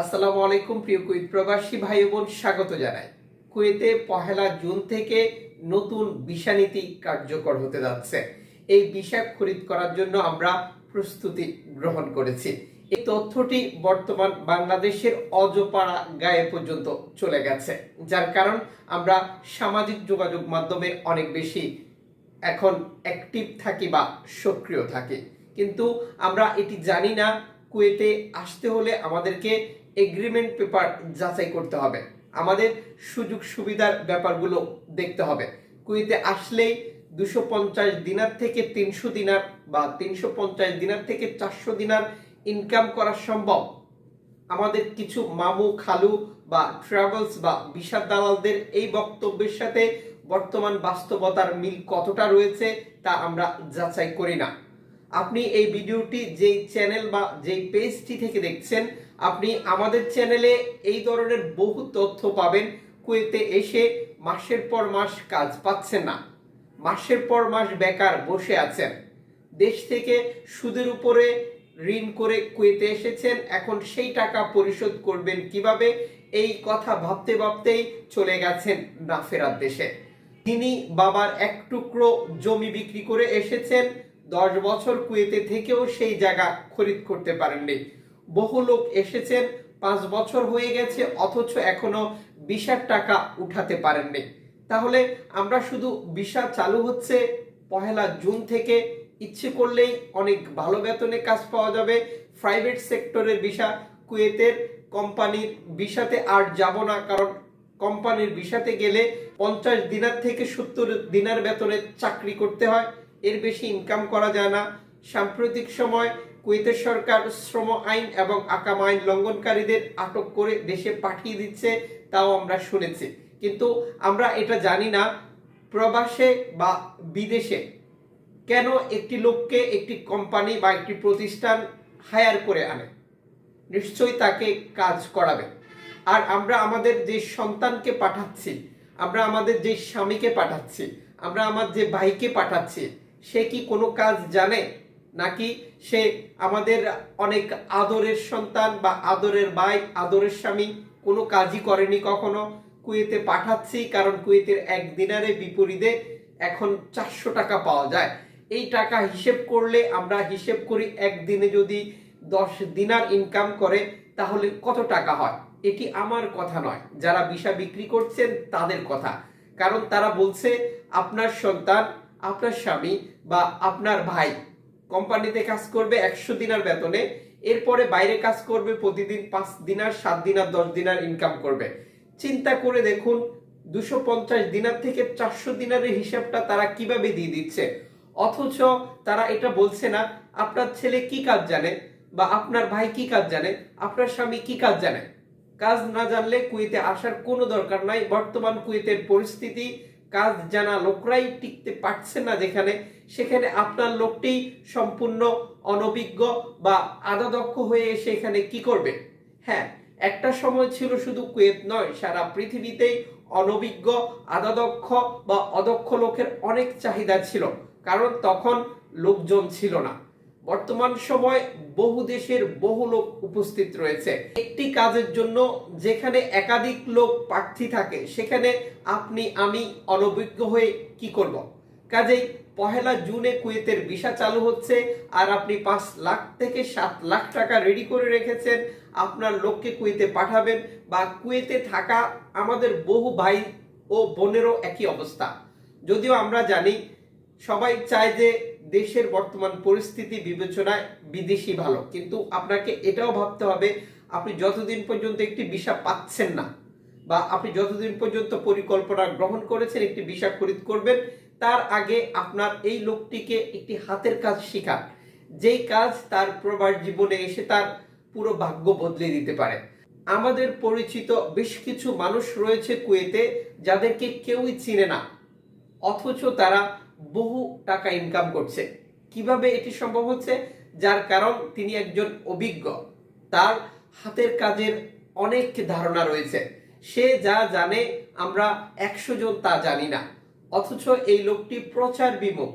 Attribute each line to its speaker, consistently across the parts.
Speaker 1: আসসালামু আলাইকুম, প্রিয় কুয়েত প্রবাসী ভাই বোন স্বাগত জানাই। কুয়েতে পহেলা জুন থেকে নতুন ভিসা নীতি কার্যকর হতে যাচ্ছে। এই ভিসা খরিদ করার জন্য আমরা প্রস্তুতি গ্রহণ করেছি। এই তথ্যটি বর্তমান বাংলাদেশের অজপাড়া গায়ে পর্যন্ত চলে গেছে, যার কারণ আমরা সামাজিক যোগাযোগ মাধ্যমে অনেক বেশি এখন অ্যাক্টিভ থাকি বা সক্রিয় থাকি। কিন্তু আমরা এটি জানি না, কুয়েতে আসতে হলে আমাদেরকে এগ্রিমেন্ট পেপার যাচাই করতে হবে। আমাদের সুযোগ সুবিধার ব্যাপারগুলো দেখতে হবে। কুয়েতে আসলেই দুশো পঞ্চাশ দিনার থেকে তিনশো দিনার বা তিনশো পঞ্চাশ দিনার থেকে চারশো দিনার ইনকাম করা সম্ভব। আমাদের কিছু মামু, খালু বা ট্রাভেলস বা বিশাল দালালদের এই বক্তব্যের সাথে বর্তমান বাস্তবতার মিল কতটা রয়েছে তা আমরা যাচাই করি না। আপনি এই ভিডিওটি যেই চ্যানেল বা যেই পেজটি থেকে দেখছেন আপনি আমাদের চ্যানেলে এই ধরনের বহু তথ্য পাবেন। কুয়েতে এসে মাসের পর মাস কাজ পাচ্ছেন না। মাসের পর মাস বেকার বসে আছেন। দেশ থেকে সুদের উপরে ঋণ করে কুয়েতে এসেছেন। এখন সেই টাকা পরিশোধ করবেন কীভাবে? এই কথা ভাবতে ভাবতেই চলে গেছেন না ফেরার দেশে। তিনি বাবার এক টুকরো জমি বিক্রি করে এসেছেন। দশ বছর কুয়েতে থেকেও সেই জায়গা খরিদ করতে পারেননি। বহু লোক এসেছেন, পাঁচ বছর হয়ে গেছে, অথচ এখনও বিশার টাকা উঠাতে পারেননি। তাহলে আমরা শুধু বিশা চালু হচ্ছে পহেলা জুন থেকে, ইচ্ছে করলেই অনেক ভালো বেতনে কাজ পাওয়া যাবে। প্রাইভেট সেক্টরের ভিসা কুয়েতের কোম্পানির ভিসাতে আর যাব না, কারণ কোম্পানির ভিসাতে গেলে পঞ্চাশ দিনার থেকে সত্তর দিনার বেতনে চাকরি করতে হয়। এর বেশি ইনকাম করা যায় না। সাম্প্রতিক সময় কুয়েতের সরকার শ্রম আইন এবং আকাম আইন লঙ্ঘনকারীদের আটক করে দেশে পাঠিয়ে দিচ্ছে, তাও আমরা শুনেছি। কিন্তু আমরা এটা জানি না, প্রবাসে বা বিদেশে কেন একটি লোককে একটি কোম্পানি বা একটি প্রতিষ্ঠান হায়ার করে আনে? নিশ্চয়ই তাকে কাজ করাবে। আর আমরা আমাদের যে সন্তানকে পাঠাচ্ছি, আমরা আমাদের যে স্বামীকে পাঠাচ্ছি, আমরা আমার যে ভাইকে পাঠাচ্ছি, সে কি কোনো কাজ জানে? নাকি সে আমাদের অনেক আদরের সন্তান বা আদরের ভাই, আদরের স্বামী কোনো কাজই করেনি কখনো? কুয়েতে পাঠাচ্ছি, কারণ কুয়েতের এক দিনারে বিপরীতে এখন চারশো টাকা পাওয়া যায়। এই টাকা হিসেব করলে আমরা হিসেব করি একদিনে যদি দশ দিনার ইনকাম করে, তাহলে কত টাকা হয়? এটি আমার কথা নয়। যারা বিষা বিক্রি করছেন, তাদের কথা। কারণ তারা বলছে, আপনার সন্তান, আপনার স্বামী বা আপনার ভাই কোম্পানিতে কাজ করবে একশো দিনার বেতনে, এরপরে বাইরে কাজ করবে প্রতিদিন পাঁচ দিনার, সাত দিনার, দশ দিনার ইনকাম করবে। চিন্তা করে দেখুন, দুশো পঞ্চাশ দিনার থেকে চারশো দিনারের হিসাবটা তারা কীভাবে দিয়ে দিচ্ছে। অথচ তারা এটা বলছে না, আপনার ছেলে কি কাজ জানে? বা আপনার ভাই কি কাজ জানে? আপনার স্বামী কি কাজ জানে? কাজ না জানলে কুয়েতে আসার কোনো দরকার নাই। বর্তমান কুয়েতের পরিস্থিতি, কাজ জানা লোকরাই টিকতে পারছে না যেখানে সেখানে আপনার লোকটি সম্পূর্ণ অনভিজ্ঞ বা আদাদক্ষ হয়ে এসে এখানে কি করবে? হ্যাঁ একটা সময় ছিল শুধু কুয়েত নয়, সারা পৃথিবীতেই অনভিজ্ঞ আদাদক্ষ বা অদক্ষ লোকের অনেক চাহিদা ছিল, কারণ তখন লোকজন ছিল না। বর্তমান সময় বহু দেশের বহু লোক উপস্থিত রয়েছে। একটি কাজের জন্য যেখানে একাধিক লোক প্রার্থী থাকে, সেখানে আপনি, আমি অনভিজ্ঞ হয়ে কি করব? কাজেই পহেলা জুনে কুয়েতের ভিসা চালু হচ্ছে আর আপনি পাঁচ লাখ থেকে সাত লাখ টাকা রেডি করে রেখেছেন। আপনার লোককে কুয়েতে পাঠাবেন বা কুয়েতে থাকা আমাদের বহু ভাই ও বোনেরও একই অবস্থা। যদিও আমরা জানি, সবাই চায় যে দেশের বর্তমান পরিস্থিতি বিবেচনায় বিদেশি ভালো। কিন্তু আপনাকে এটাও ভাবতে হবে, আপনি যতদিন পর্যন্ত একটি ভিসা পাচ্ছেন না বা আপনি যতদিন পর্যন্ত পরিকল্পনা গ্রহণ করেছেন, একটি ভিসা খরিদ করবেন তার আগে আপনার এই লোকটিকে একটি হাতের কাজ শেখান। যেই কাজ তার প্রবাস জীবনে এসে তার পুরো ভাগ্য বদলে দিতে পারে। আমাদের পরিচিত বেশ কিছু মানুষ রয়েছে কুয়েতে যাদেরকে কেউই চিনে না। অথচ তারা বহু টাকা ইনকাম করছে। কীভাবে এটি সম্ভব হচ্ছে? যার কারণ তিনি একজন অভিজ্ঞ। তার হাতের কাজের অনেক ধারণা রয়েছে। সে যা জানে আমরা একশো জন তা জানি না। অথচ এই লোকটি প্রচার বিমুখ।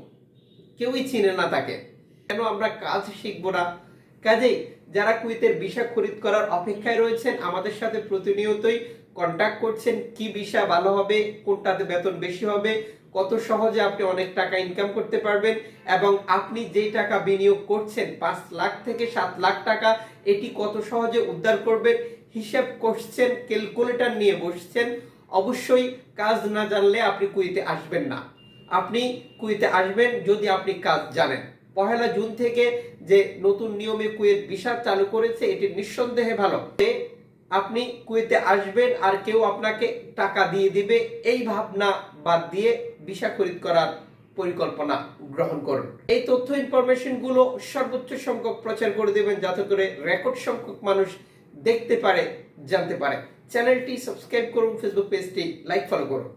Speaker 1: কেউই চিনে না তাকে। কেন আমরা কাজ শিখব না? কাজেই যারা কুয়েতের ভিসা খরিদ করার অপেক্ষায় রয়েছেন, আমাদের সাথে প্রতিনিয়তই কন্ট্যাক্ট করছেন, কি ভিসা ভালো হবে, কোনটাতে বেতন বেশি হবে, কত সহজে আপনি অনেক টাকা ইনকাম করতে পারবেন, এবং আপনি যেই টাকা বিনিয়োগ করছেন, পাঁচ লাখ থেকে সাত লাখ টাকা, এটি কত সহজে উদ্ধার করবেন, হিসাব করছেন ক্যালকুলেটর নিয়ে বসছেন অবশ্যই কাজ না জানলে আপনি কুইতে আসবেন না। আপনি কুয়েতে আসবেন যদি আপনি কাজ জানেন। পহেলা জুন থেকে যে নতুন নিয়মে কুয়েত ভিসা চালু করেছে, এটি নিঃসন্দেহে ভালো। আপনি কুয়েতে আসবেন আর কেউ আপনাকে টাকা দিয়ে দিবে, এই ভাবনা বাদ দিয়ে ভিসা খরিদ করার পরিকল্পনা গ্রহণ করুন। এই তথ্য ইনফরমেশনগুলো সর্বোচ্চ সংখ্যক প্রচার করে দেবেন, যাতে করে রেকর্ড সংখ্যক মানুষ দেখতে পারে, জানতে পারে। চ্যানেলটি সাবস্ক্রাইব করুন ফেসবুক পেজটি লাইক ফলো করুন।